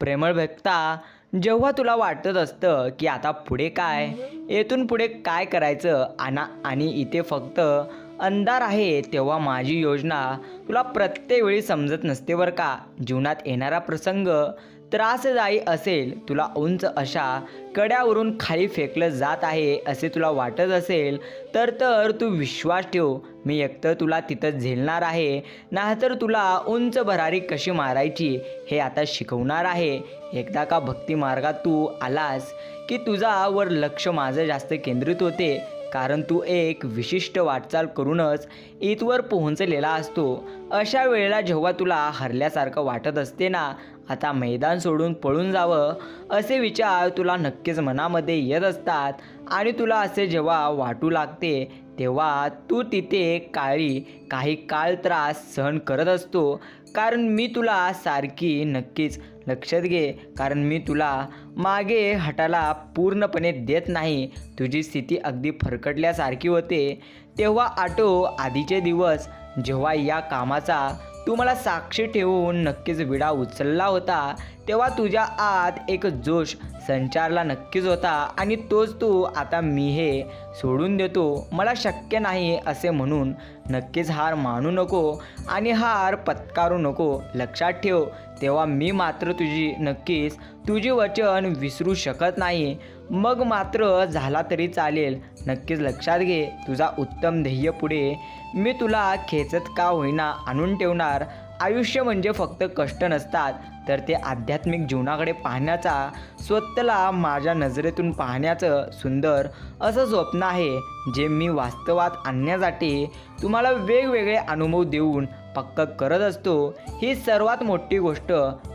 प्रेमळ भक्ता जेव्हा तुला वाटत असतं की आता पुढे काय येथून पुढे काय करायचं आणा आणि इथे फक्त अंधार आहे तेव्हा माझी योजना तुला प्रत्येक वेळी समजत नसते बरं का. जीवनात येणारा प्रसंग त्रासदायी असेल तुला उंच अशा कड्यावरून खाली फेकलं जात आहे असे तुला वाटत असेल तर तर तू विश्वास ठेव. मी एकतर तुला तिथं झेलणार आहे. नाहीतर तुला उंच भरारी कशी मारायची? हे आता शिकवणार आहे. एकदा का भक्ती मार्गात तू आलास की तुझा वर लक्ष माझं जास्त केंद्रित होते. कारण तू एक विशिष्ट वाटचाल करूनच इथवर पोहोचलेला असतो. अशा वेळेला जेव्हा तुला हरल्यासारखं वाटत असते ना आता मैदान सोडून पळून जावं असे विचार तुला नक्कीच मनामध्ये येत असतात. आणि तुला असे जेव्हा वाटू लागते तेव्हा तू तिथे काळी काही काळ त्रास सहन करत असतो. कारण मी तुला सारखी नक्कीच लक्षात घे. कारण मी तुला मागे हटाला पूर्णपणे देत नाही. तुझी स्थिती अगदी फरकटल्यासारखी होते. तेव्हा आटो आधीचे दिवस जेव्हा या कामाचा तू मला साक्षी ठेवून नक्कीच विडा उचलला होता. तेव्हा तुझ्या आत एक जोश संचारला नक्कीच होता. आणि तोच तू आता मी हे सोडून देतो. मला शक्य नाही असे म्हणून नक्कीच हार मानू नको आणि हार पत्कारू नको. लक्षात ठेव तेव्हा मी मात्र तुझी नक्कीच तुझी वचन विसरू शकत नाही. मग मात्र झाला तरी चालेल. नक्कीच लक्षात घे तुझा उत्तम ध्येय पुढे मी तुला खेचत का होईना आणून ठेवणार? आयुष्य म्हणजे फक्त कष्ट नसतात. तर ते आध्यात्मिक जीवनाकडे पाहण्याचा स्वतःला माझ्या नजरेतून पाहण्याचं सुंदर असं स्वप्न आहे जे मी वास्तवात आणण्यासाठी तुम्हाला वेगवेगळे अनुभव देऊन पक्क करत असतो. ही सर्वात मोठी गोष्ट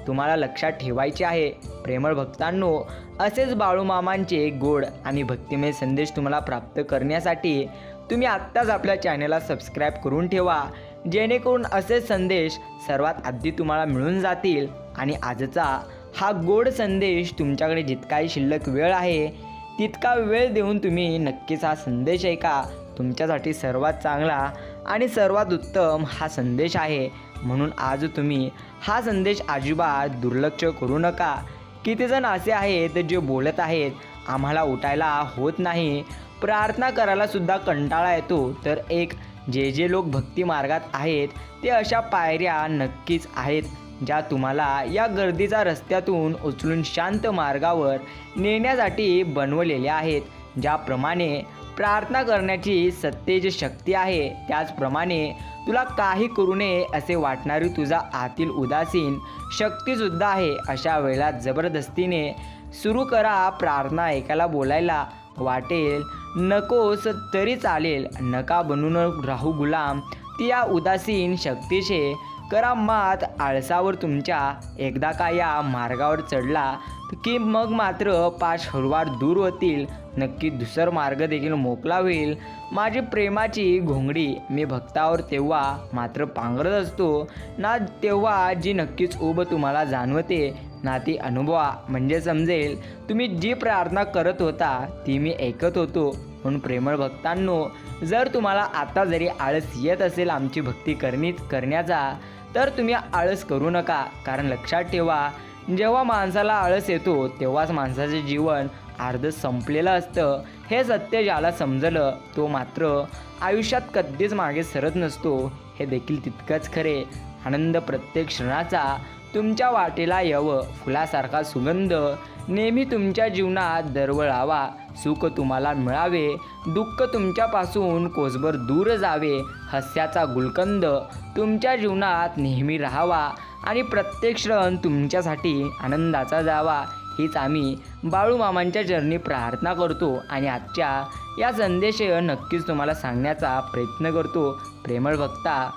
तुम्हाला लक्षात ठेवायची आहे. प्रेमळ भक्तांनो असेच बाळूमामांचे गोड आणि भक्तिमय संदेश तुम्हाला प्राप्त करण्यासाठी तुम्ही आत्ताच आपल्या चॅनलला सबस्क्राईब करून ठेवा. जेणेकरून असे संदेश सर्वात आधी तुम्हाला मिळून जातील. आणि आजचा हा गोड संदेश तुमच्याकडे जितकाही शिल्लक वेळ आहे तितका वेळ देऊन तुम्ही नक्कीच हा संदेश ऐका. तुमच्यासाठी सर्वात चांगला आणि सर्वात उत्तम हा संदेश आहे. म्हणून आज तुम्ही हा संदेश अजिबात दुर्लक्ष करू नका. कितीजण असे आहेत जे बोलत आहेत आम्हाला उठायला होत नाही. प्रार्थना करायला सुद्धा कंटाळा येतो. तर एक जे जे लोक भक्ती मार्गात आहेत ते अशा पायऱ्या नक्कीच आहेत ज्या तुम्हाला या गर्दीचा रस्त्यातून उचलून शांत मार्गावर नेण्यासाठी बनवलेल्या आहेत. ज्याप्रमाणे प्रार्थना करण्याची सत्तेची शक्ती आहे त्याचप्रमाणे तुला काही करू नये असे वाटणारी तुझा आतील उदासीन शक्तीसुद्धा आहे. अशा वेळेला जबरदस्तीने सुरू करा प्रार्थना ऐकायला बोलायला. वाटेल. नकोस तरी चालेल. नका बनून राहू गुलाम. ती या उदासीन शक्तीचे करा मात आळसावर तुमच्या एकदा का या मार्गावर चढला की मग मात्र पाच हळवार दूर होतील. नक्की दुसर मार्ग देखील मोकला होईल. माझी प्रेमाची घोंगडी मी भक्तावर तेव्हा मात्र पांघरत असतो. ना तेव्हा जी नक्कीच उब तुम्हाला जाणवते. ना ती अनुभवा म्हणजे समजेल तुम्ही जी प्रार्थना करत होता ती मी ऐकत होतो. म्हणून प्रेमळ भक्तांनो जर तुम्हाला आता जरी आळस येत असेल आमची भक्ती करणी करण्याचा तर तुम्ही आळस करू नका. कारण लक्षात ठेवा जेव्हा माणसाला आळस येतो तेव्हाच माणसाचे जीवन अर्ध संपलेलं असतं. हे सत्य ज्याला समजलं तो मात्र आयुष्यात कधीच मागे सरत नसतो. हे देखील तितकंच खरे. आनंद प्रत्येक क्षणाचा तुमच्या वाटेला यावं. फुलासारखा सुगंध. नेहमी तुमच्या जीवनात दरवळावा. सुख तुम्हाला मिळावे. दुःख तुमच्यापासून कोसभर दूर जावे. हास्याचा गुलकंद. तुमच्या जीवनात नेहमी राहावा. आणि प्रत्येक क्षण तुमच्यासाठी आनंदाचा जावा. हीच आम्ही बाळूमामांच्या चरणी प्रार्थना करतो. आणि आजच्या या संदेश नक्कीच तुम्हाला सांगण्याचा प्रयत्न करतो. प्रेमळ भक्ता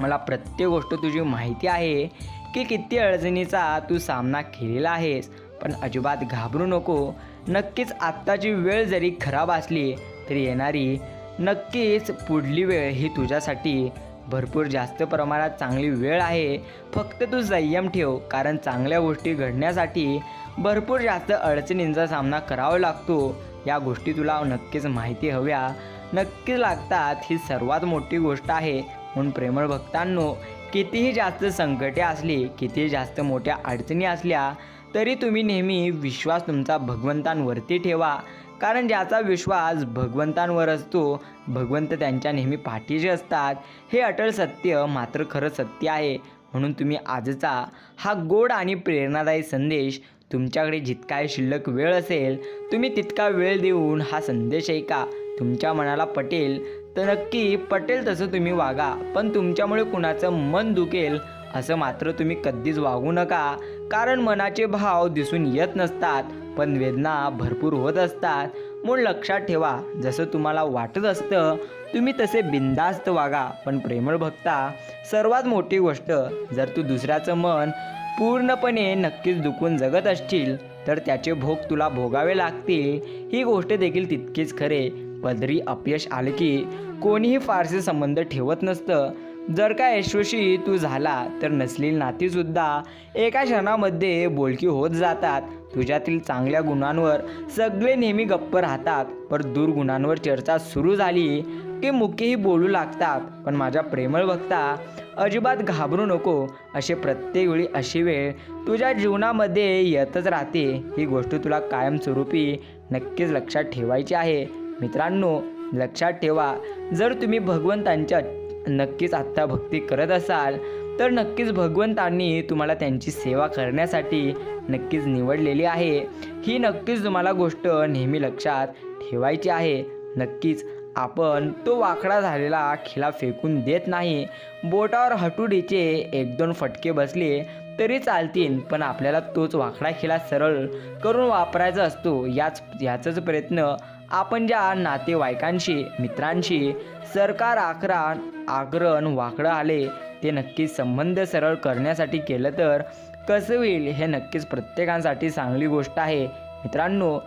मला प्रत्येक गोष्ट तुझी माहिती आहे. की किती अडचणीचा तू सामना केलेला आहेस. पण अजिबात घाबरू नको. नक्कीच आत्ताची वेळ जरी खराब असली तरी येणारी नक्कीच पुढली वेळ ही तुझ्यासाठी. भरपूर जास्त प्रमाणात चांगली वेळ आहे. फक्त तू संयम ठेव कारण चांगल्या गोष्टी घडण्यासाठी भरपूर जास्त अडचणींचा सामना करावा लागतो. या गोष्टी तुला नक्कीच माहिती हव्या. नक्कीच लागतात ही सर्वात मोठी गोष्ट आहे. म्हणून प्रेमळ भक्तांनो कितीही जास्त संकटे असली कितीही जास्त मोठ्या अडचणी असल्या तरी तुम्ही नेहमी विश्वास तुमचा भगवंतांवरती ठेवा. कारण ज्याचा विश्वास भगवंतांवर असतो भगवंत त्यांच्या नेहमी पाठीशी असतात. हे अटळ सत्य मात्र खरं सत्य आहे. म्हणून तुम्ही आजचा हा गोड आणि प्रेरणादायी संदेश तुमच्याकडे जितका शिल्लक वेळ असेल तुम्ही तितका वेळ देऊन हा संदेश ऐका. तुमच्या मनाला पटेल तर नक्की पटेल तसं तुम्ही वागा पण तुमच्यामुळे कुणाचं मन दुखेल असं मात्र तुम्ही कधीच वागू नका. कारण मनाचे भाव दिसून येत नसतात पण वेदना भरपूर होत असतात. म्हणून लक्षात ठेवा जसं तुम्हाला वाटत असतं तुम्ही तसे बिंदास्त वागा पण प्रेमळ भक्ता. सर्वात मोठी गोष्ट जर तू दुसऱ्याचं मन पूर्णपणे नक्कीच दुखून जगत असशील तर त्याचे भोग तुला भोगावे लागतील. ही गोष्ट देखील तितकीच खरे. पदरी अपयश आले की कोणीही फारसे संबंध ठेवत नसतं. जर का यशस्वी तू झाला तर नसलेली नातीसुद्धा एका क्षणामध्ये बोलकी होत जातात. तुझ्यातील चांगल्या गुणांवर सगळे नेहमी गप्प राहतात पर दुर्गुणांवर चर्चा सुरू झाली की मुख्यही बोलू लागतात. पण माझ्या प्रेमळ भक्ता अजिबात घाबरू नको. असे प्रत्येक वेळी अशी वेळ तुझ्या जीवनामध्ये येतच राहते. ही गोष्ट तुला कायमस्वरूपी नक्कीच लक्षात ठेवायची आहे. मित्रांनो लक्षात ठेवा जर तुम्ही भगवंतांच्या नक्कीच आत्ता भक्ती करत असाल तर नक्कीच भगवंतांनी तुम्हाला त्यांची सेवा करण्यासाठी नक्कीच निवडलेली आहे. ही नक्कीच तुम्हाला गोष्ट नेहमी लक्षात ठेवायची आहे. नक्कीच आपण तो वाकडा झालेला खिला फेकून देत नाही. बोटावर हटुडीचे एक दोन फटके बसले तरी चालतील पण आपल्याला तोच वाकडा खिला सरळ करून वापरायचा असतो याच याचाच प्रयत्न आपण ज्या नातेवाईकांशी मित्रांशी सरकार आकरा आग्रण वाकडं आले ते नक्कीच संबंध सरळ करण्यासाठी केलं तर कसं होईल हे नक्कीच प्रत्येकासाठी चांगली गोष्ट आहे. मित्रांनो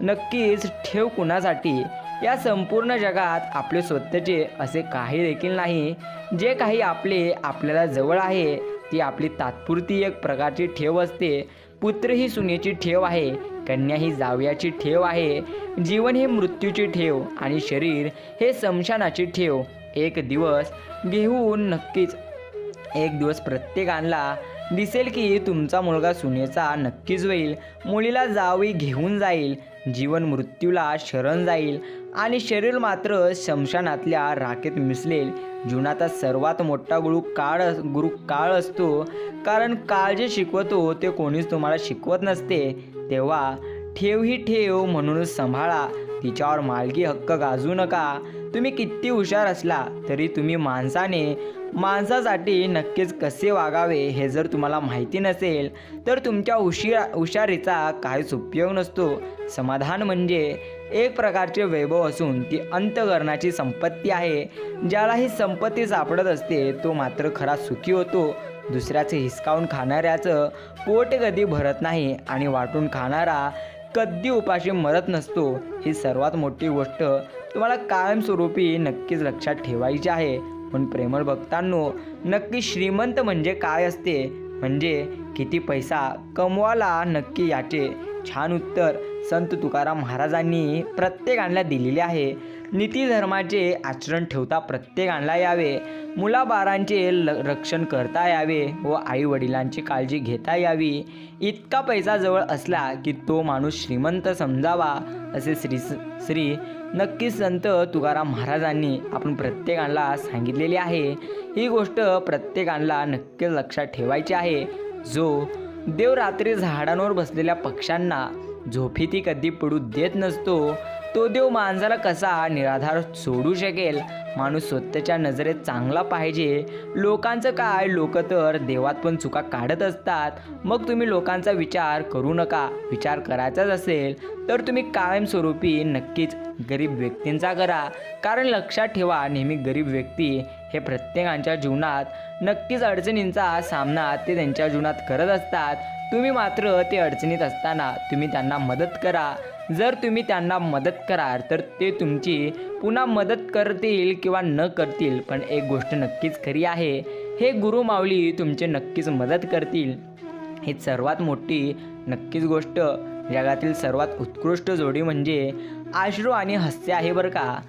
नक्कीच ठेव कुणासाठी? या संपूर्ण जगात आपले स्वतःचे असे काही देखील नाही. जे काही आपले आपल्याला जवळ आहे ती आपली तात्पुरती एक प्रकारची ठेव असते. पुत्र ही सुनेची ठेव आहे. कन्या ही जावयाची ठेव आहे. जीवन हे मृत्यूची ठेव आणि शरीर हे शमशानाची ठेव. एक दिवस घेऊन नक्कीच एक दिवस प्रत्येकाला दिसेल की तुमचा मुलगा सुनेचा नक्कीच होईल. मुलीला जावी घेऊन जाईल. जीवन मृत्यूला शरण जाईल आणि शरीर मात्र शमशानातल्या राखेत मिसलेल जीवनाचा सर्वात मोठा गुरु काळ गुरु काळ असतो. कारण काळ जे शिकवतो ते कोणीच तुम्हाला शिकवत नसते. तेव्हा ठेव ही ठेव म्हणूनच सांभाळा. तिच्यावर मालकी हक्क गाजू नका. तुम्ही किती हुशार असला तरी तुम्ही माणसाने माणसासाठी नक्कीच कसे वागावे हे जर तुम्हाला माहिती नसेल तर तुमच्या हुशिरा हुशारीचा काहीच उपयोग नसतो. समाधान म्हणजे एक प्रकारचे वैभव असून ती अंतकरणाची संपत्ती आहे. ज्याला ही संपत्ती सापडत असते तो मात्र खरा सुखी होतो. दुसऱ्याचं हिसकावून खाणाऱ्याचं पोट कधी भरत नाही आणि वाटून खाणारा कधी उपाशी मरत नसतो ही सर्वात मोठी गोष्ट तुम्हाला कायमस्वरूपी नक्कीच लक्षात ठेवायची आहे. पण प्रेमळ भक्तांनो नक्की श्रीमंत म्हणजे काय असते? म्हणजे किती पैसा कमवाला नक्की याचे छान उत्तर संत तुकाराम महाराजांनी प्रत्येकाला दिलेले आहे. नीती धर्माचे आचरण ठेवता प्रत्येकाला यावे. मुलाबारांचे ल रक्षण करता यावे व आईवडिलांची काळजी घेता यावी. इतका पैसा जवळ असला की तो माणूस श्रीमंत समजावा असे श्री श्री नक्कीच संत तुकाराम महाराजांनी आपण प्रत्येकाला सांगितलेली आहे. ही गोष्ट प्रत्येकाला नक्कीच लक्षात ठेवायची आहे. जो देव रात्री झाडांवर बसलेल्या पक्ष्यांना झोपी ती कधी पडू देत नसतो. तो देव माणसाला कसा निराधार सोडू शकेल? माणूस स्वतःच्या नजरेत चांगला पाहिजे. लोकांचं काय? लोक तर देवात पण चुका काढत असतात. मग तुम्ही लोकांचा विचार करू नका. विचार करायचाच असेल तर तुम्ही कायमस्वरूपी नक्कीच गरीब व्यक्तींचा करा. कारण लक्षात ठेवा नेहमी गरीब व्यक्ती हे प्रत्येकांच्या जीवनात नक्कीच अडचणींचा सामना ते त्यांच्या जीवनात करत असतात. तुम्ही मात्र ते अडचणीत असताना तुम्ही त्यांना मदत करा. जर तुम्ही त्यांना मदत कराल तर ते तुमची पुन्हा मदत करतील किंवा न करतील. पण एक गोष्ट नक्कीच खरी आहे हे गुरु माऊली तुमचे नक्कीच मदत करतील. ही सर्वात मोठी नक्कीच गोष्ट. जगातील सर्वात उत्कृष्ट जोडी म्हणजे आश्रू आणि हास्य आहे बरं का.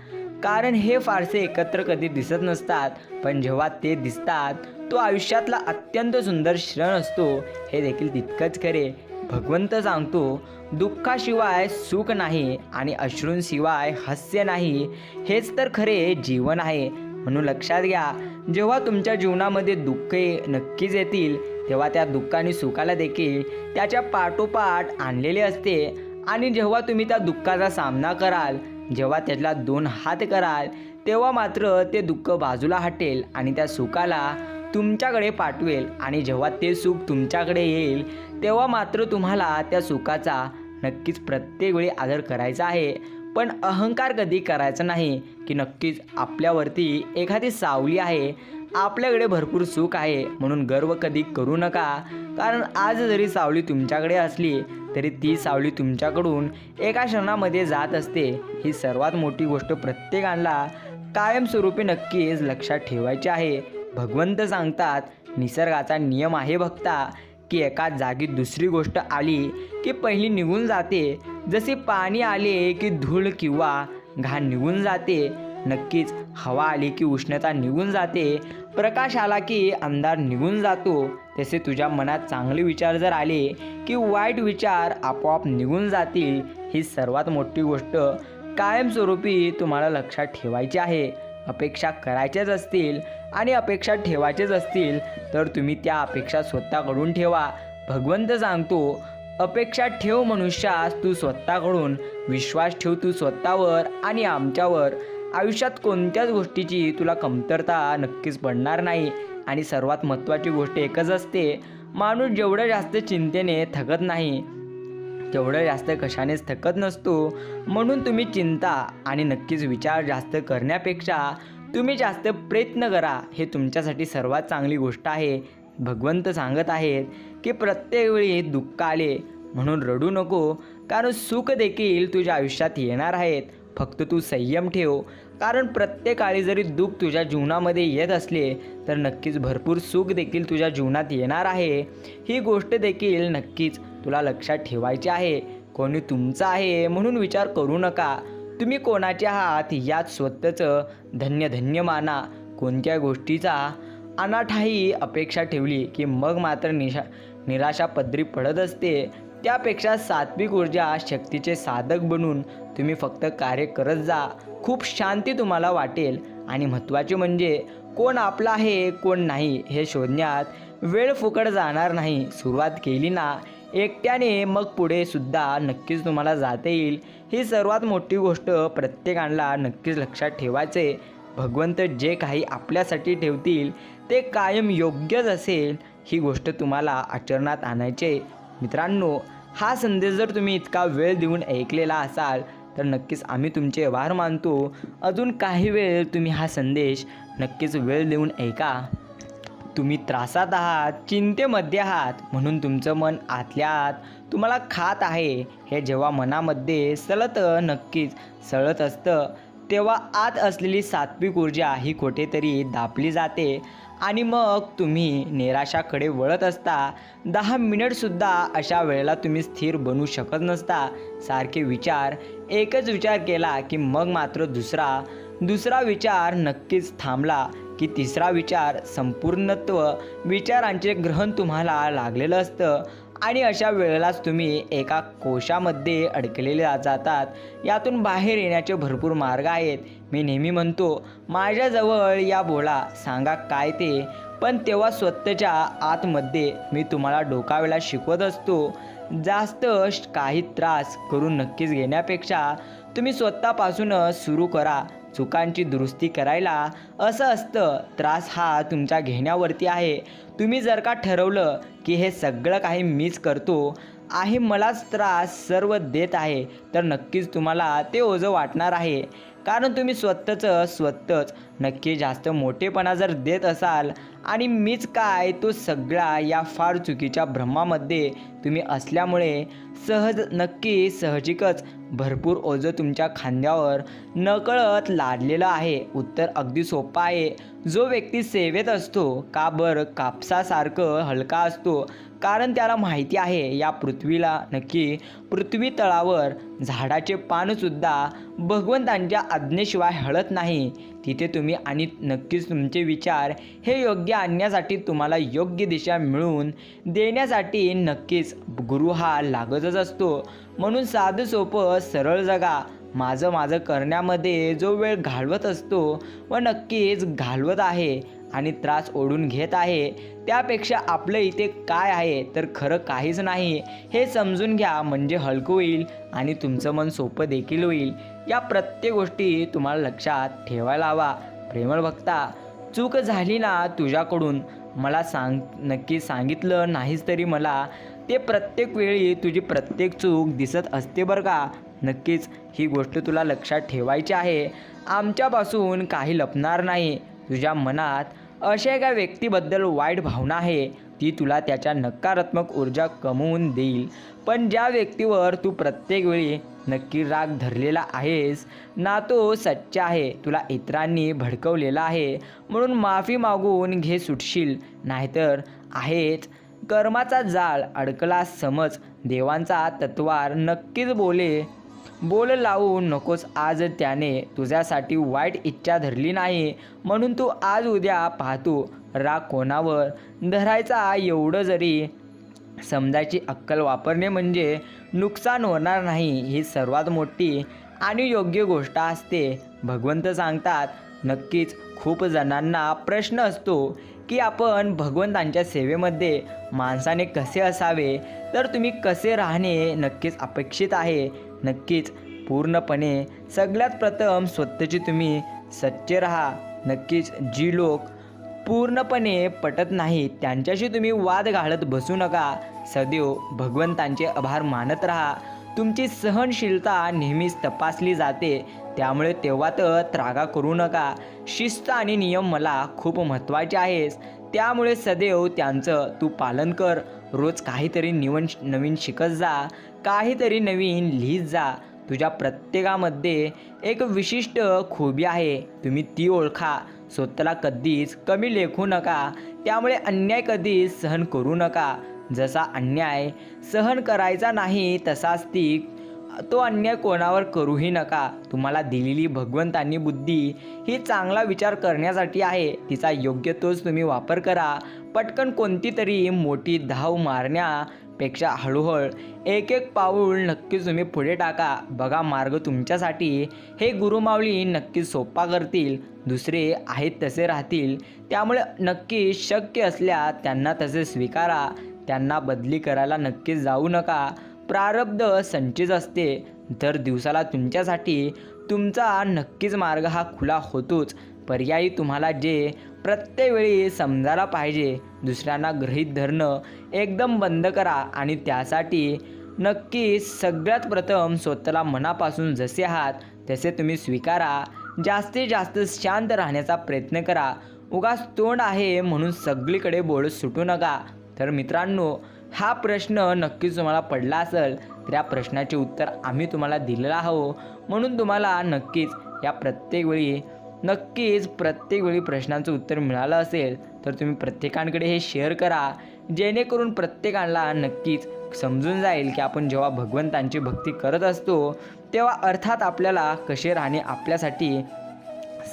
कारण हे फारसे एकत्र कधी दिसत नसतात पण जेव्हा ते दिसतात तो आयुष्यातला अत्यंत सुंदर क्षण असतो. हे देखील तितकंच खरे. भगवंत सांगतो दुःखाशिवाय सुख नाही आणि अश्रूंशिवाय हास्य नाही. हेच तर खरे जीवन आहे. म्हणून लक्षात घ्या जेव्हा तुमच्या जीवनामध्ये दुःखे नक्कीच येतील तेव्हा त्या दुःखाने सुखाला देखील त्याच्या पाठोपाठ आणलेले असते. आणि जेव्हा तुम्ही त्या दुःखाचा सामना कराल जेव्हा त्याला दोन हात कराल तेव्हा मात्र ते दुःख बाजूला हटेल आणि त्या सुखाला तुमच्याकडे पाठवेल आणि जेव्हा ते सुख तुमच्याकडे येईल तेव्हा मात्र तुम्हाला त्या सुखाचा नक्कीच प्रत्येक वेळी आदर करायचा आहे. पण अहंकार कधी करायचा नाही की नक्कीच आपल्यावरती एखादी सावली आहे आपल्याकडे भरपूर सुख आहे म्हणून गर्व कधी करू नका. कारण आज जरी सावली तुमच्याकडे असली तरी ती सावली तुमच्याकडून एका क्षणामध्ये जात असते. ही सर्वात मोठी गोष्ट प्रत्येकाला कायमस्वरूपी नक्कीच लक्षात ठेवायची आहे. भगवंत सांगतात निसर्गाचा नियम आहे भक्ता की एका जागी दुसरी गोष्ट आली की पहिली निघून जाते. जसे पाणी आले की धूळ किंवा घाण निघून जाते नक्कीच हवा आली की उष्णता निघून जाते. प्रकाश आला की अंधार निघून जातो. तसे तुझ्या मनात चांगले विचार जर आले की वाईट विचार आपोआप निघून जातील ही सर्वात मोठी गोष्ट कायमस्वरूपी तुम्हाला लक्षात ठेवायची आहे. अपेक्षा करायच्याच असतील आणि अपेक्षा ठेवायचेच असतील तर तुम्ही त्या अपेक्षा स्वतःकडून ठेवा. भगवंत सांगतो अपेक्षा ठेव मनुष्यास तू स्वतःकडून. विश्वास ठेव तू स्वतःवर आणि आमच्यावर. आयुष्यात कोणत्याच गोष्टीची तुला कमतरता नक्कीच पडणार नाही. आणि सर्वात महत्त्वाची गोष्ट एकच असते माणूस जेवढं जास्त चिंतेने थकत नाही तेवढं जास्त कशानेच थकत नसतो. म्हणून तुम्ही चिंता आणि नक्कीच विचार जास्त करण्यापेक्षा तुम्ही जास्त प्रयत्न करा. हे तुमच्यासाठी सर्वात चांगली गोष्ट आहे. भगवंत सांगत आहेत की प्रत्येक वेळी दुःख आले म्हणून रडू नको. कारण सुख देखील तुझ्या आयुष्यात येणार आहेत. फक्त तू संयम ठेव. कारण प्रत्येकाळी जरी दुःख तुझ्या जीवनामध्ये येत असले तर नक्कीच भरपूर सुख देखील तुझ्या जीवनात येणार आहे. ही गोष्ट देखील नक्कीच तुला लक्षात ठेवायची आहे. कोणी तुमचं आहे म्हणून विचार करू नका. तुम्ही कोणाचे आहात यात स्वतःचं धन्य धन्य माना. कोणत्या गोष्टीचा अनाठाही अपेक्षा ठेवली की मग मात्र निशा निराशा पदरी पडत असते. त्यापेक्षा सात्विक ऊर्जा शक्तीचे साधक बनून तुम्ही फक्त कार्य करत जा. खूप शांती तुम्हाला वाटेल. आणि महत्त्वाचे म्हणजे कोण आपला आहे कोण नाही हे शोधण्यात वेळ फुकट जाणार नाही. सुरुवात केली ना एकट्याने मग पुढे सुद्धा नक्कीच तुम्हाला जाता येईल. ही सर्वात मोठी गोष्ट प्रत्येकाला नक्कीच लक्षात ठेवायचे. भगवंत जे काही आपल्यासाठी ठेवतील ते कायम योग्यच असेल ही गोष्ट तुम्हाला आचरणात आणायचे. मित्रांनो हा संदेश जर तुम्ही इतका वेळ देऊन ऐकलेला असाल तर नक्कीच आम्ही तुमचे आभार मानतो. अजून काही वेळ तुम्ही हा संदेश नक्कीच वेळ देऊन ऐका. तुम्ही त्रासात आहात चिंतेमध्ये आहात म्हणून तुमचं मन आतल्या आत तुम्हाला खात आहे हे जेव्हा मनामध्ये सलत नक्कीच सळत असतं तेव्हा आत असलेली सात्विक ऊर्जा ही कुठेतरी दाबली जाते. आणि मग तुम्ही निराशाकडे वळत असता दहा मिनिटसुद्धा अशा वेळेला तुम्ही स्थिर बनू शकत नसता. सारखे विचार एकच विचार केला की मग मात्र दुसरा दुसरा विचार नक्कीच थांबला की तिसरा विचार संपूर्णत्व विचारांचे ग्रहण तुम्हाला लागलेलं असतं. आणि अशा वेळेलाच तुम्ही एका कोशामध्ये अडकलेले जातात. यातून बाहेर येण्याचे भरपूर मार्ग आहेत. मी नेहमी म्हणतो माझ्याजवळ या बोला सांगा काय ते. पण तेव्हा स्वतःच्या आतमध्ये मी तुम्हाला डोकावेला शिकवत असतो. जास्त काही त्रास करून नक्कीच घेण्यापेक्षा तुम्ही स्वतःपासूनच सुरू करा. चुकांची दुरुस्ती करायला असं असतं त्रास हा तुमच्या घेण्यावरती आहे. तुम्ही जर का ठरवलं की हे सगळं काही मीच करतो आहे मलाच त्रास सर्व देत आहे तर नक्कीच तुम्हाला ते ओझं वाटणार आहे. कारण तुम्ही स्वतःचं स्वतःच नक्की जास्त मोठेपणा जर देत असाल आणि मीच काय तो सगळा या फार चुकीच्या भ्रमामध्ये तुम्ही असल्यामुळे सहज नक्की सहजिकच भरपूर ओझं तुमच्या खांद्यावर नकळत लादलेलं आहे. उत्तर अगदी सोपं आहे. जो व्यक्ती सेवेत असतो का बरं कापसासारखं हलका असतो कारण त्याला माहिती आहे या पृथ्वीला नक्की पृथ्वी तळावर झाडाचे पानसुद्धा भगवंतांच्या आज्ञेशिवाय हळत नाही. तिथे तुम्ही आणि नक्कीच तुमचे विचार हे योग्य आणण्यासाठी तुम्हाला योग्य दिशा मिळवून देण्यासाठी नक्कीच गुरु हा लागतच असतो. म्हणून साधं सोपं सरळ जगा. माझं माझं करण्यामध्ये जो वेळ घालवत असतो व नक्कीच घालवत आहे आणि त्रास ओढून घेत आहे त्यापेक्षा आपलं इथे काय आहे तर खरं काहीच नाही हे समजून घ्या म्हणजे हलकं होईल आणि तुमचं मन सोपं देखील होईल. या प्रत्येक गोष्टी तुम्हाला लक्षात ठेवायला हवा. प्रेमळ भक्ता चूक झाली ना तुझ्याकडून? मला सांग नक्की सांगितलं नाहीच तरी मला. ते प्रत्येक वेळी तुझी प्रत्येक चूक दिसत असते बरं का? नक्कीच ही गोष्ट तुला लक्षात ठेवायची आहे. आमच्यापासून काही लपणार नाही. तुझ्या मनात अशा एका व्यक्तीबद्दल वाईट भावना आहे. ती तुला त्याच्या नकारात्मक ऊर्जा कमवून देईल. पण ज्या व्यक्तीवर तू प्रत्येक वेळी नक्की राग धरलेला आहेस ना तो सच्चा आहे. तुला इतरांनी भडकवलेला आहे. म्हणून माफी मागून घे सुटशील. नाहीतर आहेच. कर्माचा जाळ अडकला समज. देवांचा तत्वार नक्कीच बोले. बोल लावू नकोस आज त्याने तुझ्यासाठी वाईट इच्छा धरली नाही. म्हणून तू आज उद्या पाहतो राग कोणावर? धरायचा एवढं जरी समजायची अक्कल वापरणे म्हणजे नुकसान होणार नाही ही सर्वात मोठी आणि योग्य गोष्ट असते. भगवंत सांगतात नक्कीच खूप जणांना प्रश्न असतो की आपण भगवंतांच्या सेवेमध्ये माणसाने कसे असावे? तर तुम्ही कसे राहणे नक्कीच अपेक्षित आहे. नक्कीच. पूर्णपणे सगळ्यात प्रथम स्वतःची तुम्ही सच्चे राहा. नक्कीच जी लोक पूर्णपणे पटत नाही त्यांच्याशी तुम्ही वाद घालत बसू नका. सदैव भगवंतांचे आभार मानत राहा. तुमची सहनशीलता नेहमीच तपासली जाते. त्यामुळे तेव्हा तर त्रागा करू नका. शिस्त आणि नियम मला खूप महत्त्वाचे आहेस त्यामुळे सदैव त्यांचं तू पालन कर. रोज काहीतरी निवन नवीन शिकत जा. काहीतरी नवीन लिहित जा. तुझ्या प्रत्येकामध्ये एक विशिष्ट खूबी आहे. तुम्ही ती ओळखा. स्वतःला कधीच कमी लेखू नका. त्यामुळे अन्याय कधीच सहन करू नका. जसा अन्याय सहन करायचा नाही तसाच ती तो अन्याय कोणावर करूही नका. तुम्हाला दिलेली भगवंतांनी बुद्धी ही चांगला विचार करण्यासाठी आहे. तिचा योग्य तोच तुम्ही वापर करा. पटकन कोणती तरी मोठी धाव मारण्या पेक्षा हळूहळू एक एक पाऊल नक्कीच तुम्ही पुढे टाका. बघा मार्ग तुमच्यासाठी. हे गुरुमावली नक्कीच सोपा करतील दुसरे आहेत तसे राहतील. त्यामुळे नक्की शक्य असल्या त्यांना तसे स्वीकारा. त्यांना बदली करायला नक्कीच जाऊ नका. प्रारब्ध संचित असते. दर दिवसाला तुमच्यासाठी तुमचा नक्कीच मार्ग हा खुला होतोच. पर्यायी तुम्हाला जे प्रत्येक वेळी समजायला पाहिजे दुसऱ्यांना गृहीत धरणं एकदम बंद करा आणि त्यासाठी नक्की सगळ्यात प्रथम स्वतःला मनापासून जसे आहात तसे तुम्ही स्वीकारा. जास्तीत जास्त शांत राहण्याचा प्रयत्न करा. उगाच तोंड आहे म्हणून सगळीकडे बोलत सुटू नका. तर मित्रांनो हा प्रश्न नक्कीच तुम्हाला पडला असेल तर या प्रश्नाचे उत्तर आम्ही तुम्हाला दिलेलं आहो. म्हणून तुम्हाला नक्कीच या प्रत्येक वेळी नक्कीच प्रत्येक वेळी प्रश्नांचं उत्तर मिळालं असेल तर तुम्ही प्रत्येकांकडे हे शेअर करा. जेणेकरून प्रत्येकाला नक्कीच समजून जाईल की आपण जेव्हा भगवंतांची भक्ती करत असतो तेव्हा अर्थात आपल्याला कसे राहणे आपल्यासाठी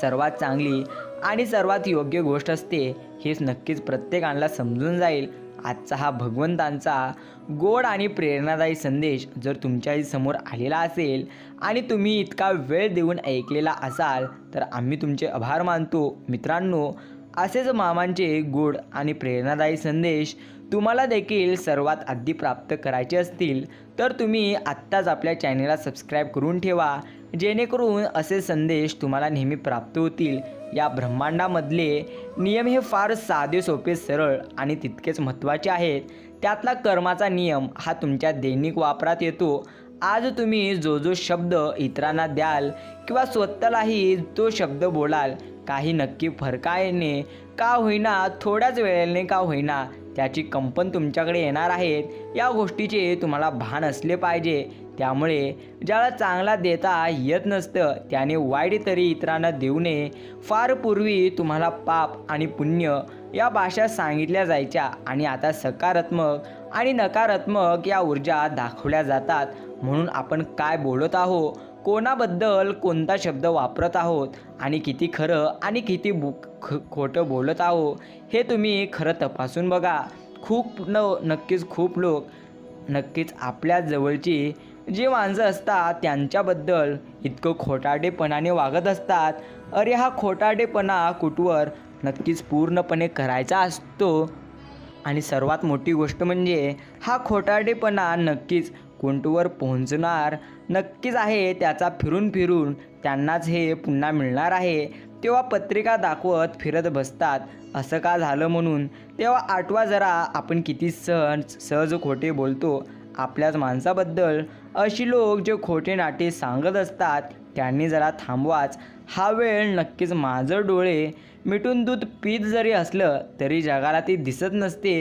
सर्वात चांगली आणि सर्वात योग्य गोष्ट असते हेच नक्कीच प्रत्येकाला समजून जाईल. आजचा हा भगवंतांचा गोड आणि प्रेरणादायी संदेश जर तुमच्याही समोर आलेला असेल आणि तुम्ही इतका वेळ देऊन ऐकलेला असाल तर आम्ही तुमचे आभार मानतो. मित्रांनो असेच मामांचे गोड आणि प्रेरणादायी संदेश तुम्हाला देखील सर्वात आधी प्राप्त करायचे असतील तर तुम्ही आत्ताच आपल्या चॅनेलला सबस्क्राईब करून ठेवा जेणेकरून असे संदेश तुम्हाला नेहमी प्राप्त होतील. या ब्रह्मांडामधले नियम हे फार साधे सोपे सरळ आणि तितकेच महत्त्वाचे आहेत. त्यातला कर्माचा नियम हा तुमच्या दैनिक वापरात येतो. आज तुम्ही जो जो शब्द इतरांना द्याल किंवा स्वतःलाही तो शब्द बोलाल काही नक्की फरकाने का होईना? थोड्याच वेळेने का होईना? त्याची कंपन तुमच्याकडे येणार आहेत या गोष्टीचे तुम्हाला भान असले पाहिजे. त्यामुळे ज्याला चांगला देता येत नसतं त्याने वाईट तरी इतरांना देऊ नये. फार पूर्वी तुम्हाला पाप आणि पुण्य या भाषा सांगितल्या जायच्या आणि आता सकारात्मक आणि नकारात्मक या ऊर्जा दाखवल्या जातात. म्हणून आपण काय बोलत आहो कोणाबद्दल कोणता शब्द वापरत आहोत? आणि किती खरं आणि किती बु ख खोटं बोलत आहो हे तुम्ही खरं तपासून बघा. खूप न नक्कीच खूप लोक नक्कीच आपल्या जवळची जी माणसं असतात त्यांच्याबद्दल इतकं खोटाडेपणाने वागत असतात. अरे हा खोटाडेपणा कुठवर नक्कीच पूर्णपणे करायचा असतो. आणि सर्वात मोठी गोष्ट म्हणजे हा खोटाडेपणा नक्कीच कुंटवर पोहोचणार नक्कीच आहे त्याचा फिरून फिरून त्यांनाच हे पुन्हा मिळणार आहे. तेव्हा पत्रिका दाखवत फिरत बसतात. असं का झालं म्हणून? तेव्हा आठवा जरा आपण किती सहज सहज खोटे बोलतो. आपल्याच माणसाबद्दल अशी लोक जे खोटे नाटे सांगत असतात त्यांनी जरा थांबवाच. हा वेळ नक्कीच माझं डोळे मिटून दूध पीत जरी असलं तरी जगाला ती दिसत नसते.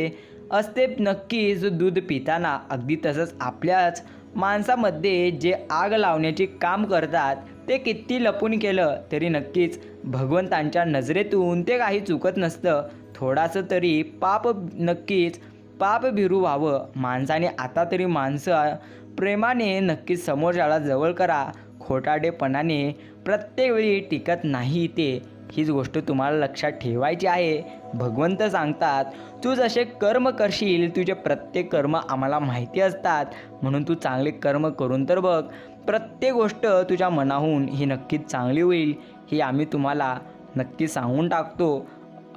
असते नक्कीच दूध पिताना अगदी तसंच आपल्याच माणसामध्ये जे आग लावण्याचे काम करतात ते किती लपून केलं तरी नक्कीच भगवंतांच्या नजरेतून ते काही चुकत नसतं. थोडासं तरी पाप नक्कीच पाप भिरू व्हावं. माणसाने आता तरी माणसं प्रेमाने नक्कीच समोरच्याला जवळ करा. खोटाडेपणाने प्रत्येक वेळी टिकत नाही ते. हीच गोष्ट तुम्हाला लक्षात ठेवायची आहे. भगवंत सांगतात तू जसे कर्म करशील तुझे प्रत्येक कर्म आम्हाला माहिती असतात. म्हणून तू चांगले कर्म करून तर बघ. प्रत्येक गोष्ट तुझ्या मनाहून ही नक्कीच चांगली होईल ही आम्ही तुम्हाला नक्की सांगून टाकतो.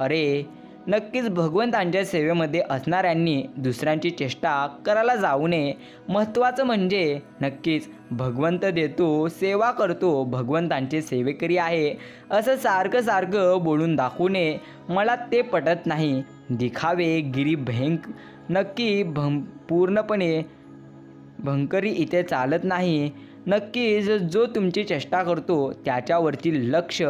अरे नक्कीच भगवंतांच्या सेवेमध्ये असणाऱ्यांनी दुसऱ्यांची चेष्टा करायला जाऊ नये. महत्त्वाचं म्हणजे नक्कीच भगवंत देतो सेवा करतो भगवंतांचे सेवेकरी आहे. असं सारखं सारखं बोलून दाखवू नये. मला ते पटत नाही. दिखावे गिरी भयंक. नक्की भं पूर्णपणे भंकरी इथे चालत नाही. नक्कीच जो तुमची चेष्टा करतो त्याच्यावरती लक्ष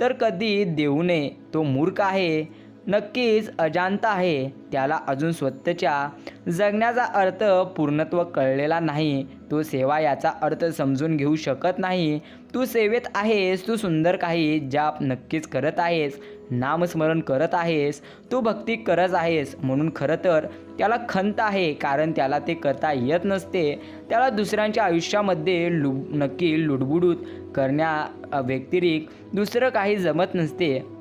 तर कधी देऊ नये. तो मूर्ख आहे. नक्कीच अजाणता आहे. त्याला अजून स्वतःच्या जगण्याचा अर्थ पूर्णत्व कळलेला नाही. तो सेवा याचा अर्थ समजून घेऊ शकत नाही. तू सेवेत आहेस तू सुंदर काही जाप नक्कीच करत आहेस नामस्मरण करत आहेस तू भक्ती करत आहेस म्हणून खरं तर त्याला खंत आहे कारण त्याला ते करता येत नसते. त्याला दुसऱ्यांच्या आयुष्यामध्ये लु नक्की लुडबुडूत करण्या व्यतिरिक्त दुसरं काही जमत नसते.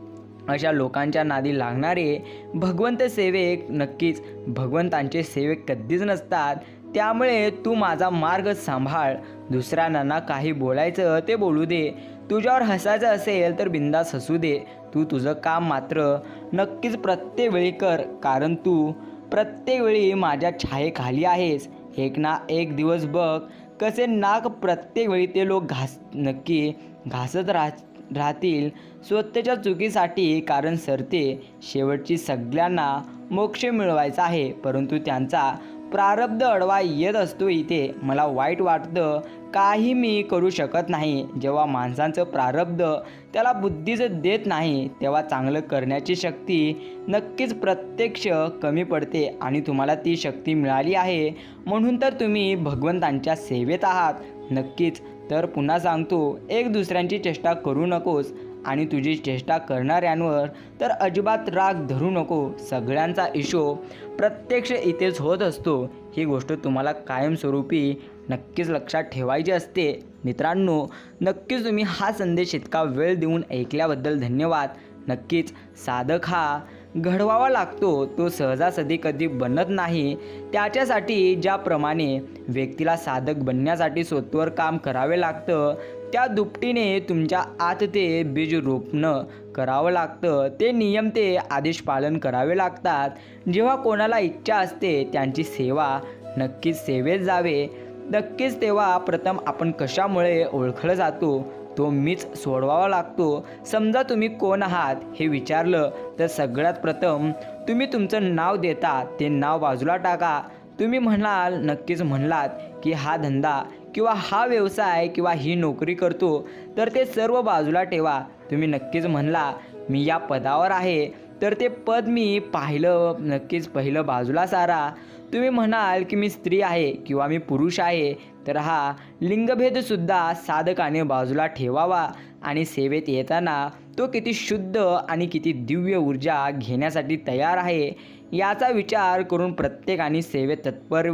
अशा लोकांच्या नादी लागणारे भगवंत सेवेक नक्कीच भगवंतांचे सेवेक कधीच नसतात. त्यामुळे तू माझा मार्ग सांभाळ. दुसऱ्यांना काही बोलायचं ते बोलू दे. तुझ्यावर हसायचं असेल तर बिंदास हसू दे. तू तुझं काम मात्र नक्कीच प्रत्येक वेळी कर. कारण तू प्रत्येक वेळी माझ्या छायेखाली आहेस. एक ना एक दिवस बघ कसे नाक प्रत्येक वेळी ते लोक घास नक्की घासत राह राहतील. स्वतःच्या चुकीसाठी कारण सरते. शेवटची सगळ्यांना मोक्ष मिळवायचा आहे. परंतु त्यांचा प्रारब्ध अडवा येत असतो इथे. मला वाईट वाटतं. काही मी करू शकत नाही. जेव्हा माणसांचं प्रारब्ध त्याला बुद्धीचं देत नाही तेव्हा चांगलं करण्याची शक्ती नक्कीच प्रत्यक्ष कमी पडते आणि तुम्हाला ती शक्ती मिळाली आहे. म्हणून तर तुम्ही भगवंतांच्या सेवेत आहात. नक्कीच तर पुन्हा सांगतो एक दुसऱ्यांची चेष्टा करू नकोस आणि तुझी चेष्टा करणाऱ्यांवर तर अजिबात राग धरू नको. सगळ्यांचा इशो प्रत्यक्ष इथेच होत असतो. ही गोष्ट तुम्हाला कायमस्वरूपी नक्कीच लक्षात ठेवायची असते. मित्रांनो नक्कीच तुम्ही हा संदेश इतका वेळ देऊन ऐकल्याबद्दल धन्यवाद. नक्कीच साधक हा घडवावा लागतो तो सहजासहजी कधी बनत नाही. त्याच्यासाठी ज्याप्रमाणे व्यक्तीला साधक बनण्यासाठी स्वतःवर काम करावे लागतं त्या दुपटीने तुमच्या आत ते बीज रोपणं करावं लागतं. ते नियम ते आदेश पालन करावे लागतात. जेव्हा कोणाला इच्छा असते त्यांची सेवा नक्कीच सेवेत जावे. नक्कीच तेव्हा प्रथम आपण कशामुळे ओळखलं जातो? तो मीच सोडवावा लागतो. समजा तुम्ही कोण आहात हे विचारलं तर सगळ्यात प्रथम तुम्ही तुमचं नाव देता ते नाव बाजूला टाका. तुम्ही म्हणाल नक्कीच म्हणलात की हा धंदा किंवा हा व्यवसाय किंवा ही नोकरी करतो तर ते सर्व बाजूला ठेवा. तुम्ही नक्कीच म्हणला मी या पदावर आहे. तर ते पद मी पाहिलं नक्कीच पहिलं बाजूला सारा. तुम्ही म्हणाल की मी स्त्री आहे किंवा मी पुरुष आहे तर हा लिंगभेदसुद्धा साधकाने बाजूला ठेवावा आणि सेवेत येताना तो किती शुद्ध आणि किती दिव्य ऊर्जा घेण्यासाठी तयार आहे याचा विचार करून प्रत्येकाने सेवेत तत्पर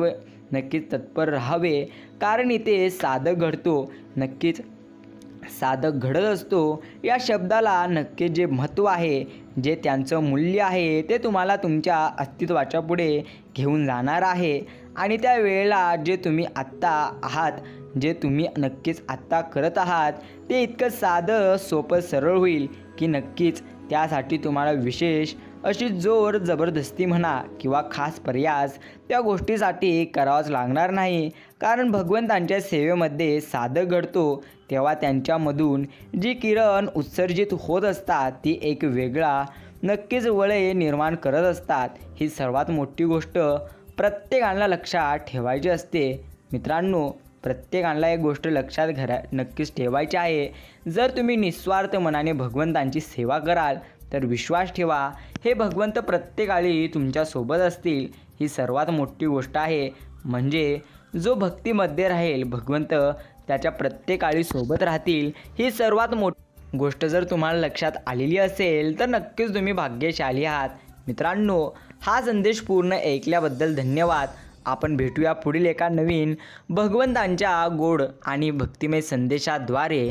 नक्कीच तत्पर राहावे. कारण इथे साधक घडतो नक्कीच साधक घडत असतो या शब्दाला नक्की जे महत्त्व आहे जे त्यांचं मूल्य आहे ते तुम्हाला तुमच्या अस्तित्वाच्या पुढे घेऊन जाणार आहे. आणि त्या वेळेला जे तुम्ही आत्ता आहात जे तुम्ही नक्कीच आत्ता करत आहात ते इतकं साधं सोपं सरळ होईल की नक्कीच त्यासाठी तुम्हाला विशेष अशी जोर जबरदस्ती म्हणा किंवा खास प्रयास त्या गोष्टीसाठी करावाच लागणार नाही. कारण भगवंतांच्या सेवेमध्ये साधक घडतो तेव्हा त्यांच्यामधून जी किरण उत्सर्जित होत असतात ती एक वेगळा नक्कीच वळे निर्माण करत असतात. ही सर्वात मोठी गोष्ट प्रत्येकाला लक्षात ठेवायची असते. मित्रांनो प्रत्येकाला एक गोष्ट लक्षात घरा नक्कीच ठेवायची आहे. जर तुम्ही निस्वार्थ मनाने भगवंतांची सेवा कराल तर विश्वास ठेवा. हे भगवंत प्रत्येकाळी तुमच्यासोबत असतील. ही सर्वात मोठी गोष्ट आहे. म्हणजे जो भक्तीमध्ये राहील भगवंत त्याच्या प्रत्येकाळी सोबत राहतील. ही सर्वात मोठी गोष्ट जर तुम्हाला लक्षात आलेली असेल तर नक्कीच तुम्ही भाग्यशाली आहात. मित्रांनो हा संदेश पूर्ण ऐकल्याबद्दल धन्यवाद. आपण भेटूया पुढील एका नवीन भगवंतांच्या गोड आणि भक्तिमय संदेशाद्वारे.